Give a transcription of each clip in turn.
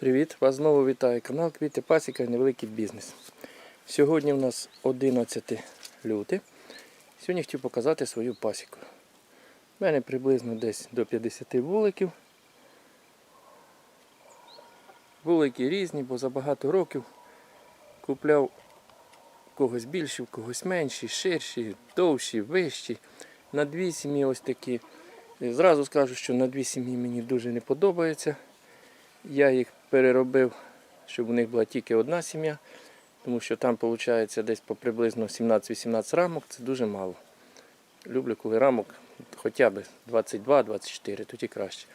Привіт! Вас знову вітає канал Квіти Пасіка і Невеликий бізнес. Сьогодні у нас 11 лютого. Сьогодні хотів показати свою пасіку. У мене приблизно десь до 50 вуликів. Вулики різні, бо за багато років купляв когось більші, когось менші, ширші, довші, вищі. На дві сім'ї ось такі. Зразу скажу, що на дві сім'ї мені дуже не подобається. Я їх переробив, щоб у них була тільки одна сім'я, тому що там виходить десь по приблизно 17-18 рамок, це дуже мало. Люблю, коли рамок хоча б 22-24, тоді краще.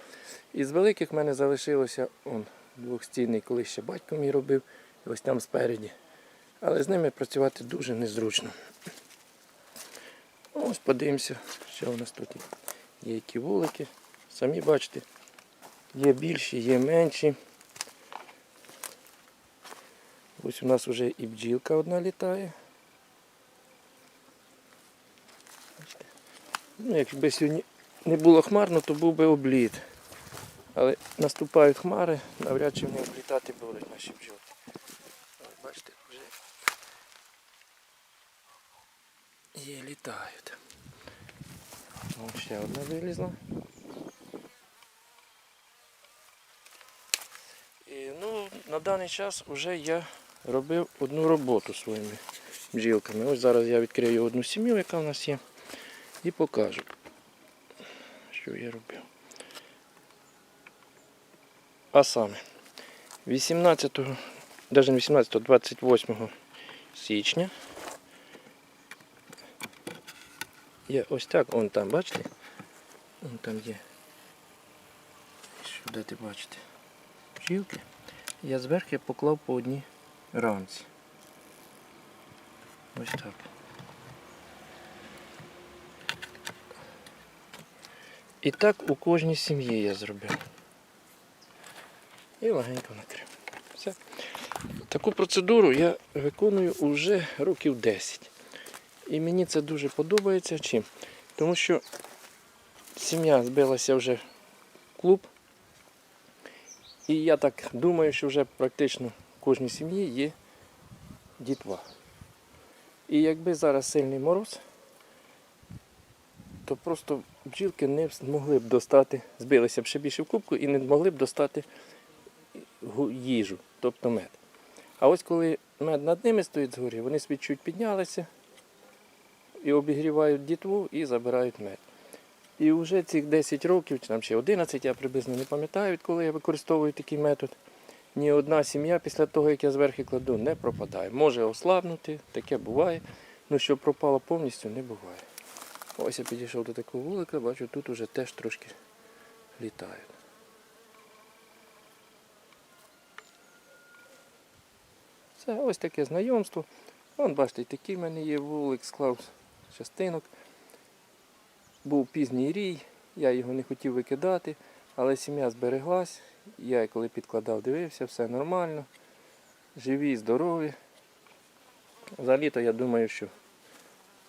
Із великих в мене залишилося он, двохстійний, колись ще батько мій робив, і ось там спереді. Але з ними працювати дуже незручно. Ось подивимося, що у нас тут є. Є які вулики. Самі бачите, є більші, є менші. Ось у нас вже і бджілка одна літає. Ну, якби сьогодні не було хмарно, то був би обліт. Але наступають хмари, навряд чи вони облітати будуть наші бджілки. Бачите, вже є літають. Ось ще одна вилізла. І, ну, на даний час вже я робив одну роботу своїми бджілками. Ось зараз я відкрию одну сім'ю, яка в нас є, і покажу, що я робив. А саме 18, навіть не 18, 28 січня. Я ось так, он там, бачите? Вон там є. Де ти бачите? Бджілки. Я зверху поклав по одній рамці. Ось так. І так у кожній сім'ї я зробив. І легенько накрив. Все. Таку процедуру я виконую вже років 10. І мені це дуже подобається. Чим? Тому що сім'я збилася вже в клуб. І я так думаю, що вже практично кожній сім'ї є дітва. І якби зараз сильний мороз, то просто бджілки не змогли б достати, збилися б ще більше в кубку і не могли б достати їжу, тобто мед. А ось коли мед над ними стоїть згорі, вони собі піднялися і обігрівають дітву і забирають мед. І вже цих 10 років, чи там ще 11, я приблизно не пам'ятаю, коли я використовую такий метод. Ні одна сім'я після того, як я зверху кладу, не пропадає. Може ослабнути, таке буває. Ну що пропало повністю, не буває. Ось я підійшов до такого вулика, бачу, тут уже теж трошки літають. Це ось таке знайомство. Вон, бачите, такий в мене є вулик, склав частинок. Був пізній рій, я його не хотів викидати, але сім'я збереглась. Я коли підкладав, дивився, все нормально. Живі, здорові. За літо я думаю, що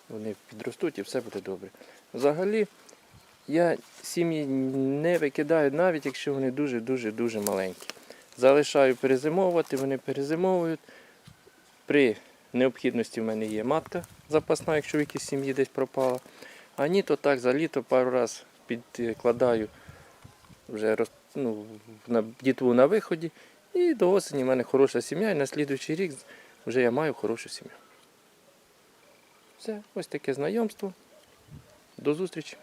вони підростуть і все буде добре. Взагалі, я сім'ї не викидаю, навіть якщо вони дуже-дуже-дуже маленькі. Залишаю перезимовувати, вони перезимовують. При необхідності в мене є матка запасна, якщо в якійсь сім'ї десь пропала. А ні, то так за літо пару раз підкладаю вже роз, ну, на дітву на виході. І до осені в мене хороша сім'я, і на слідуючий рік вже я маю хорошу сім'ю. Все, ось таке знайомство. До зустрічі.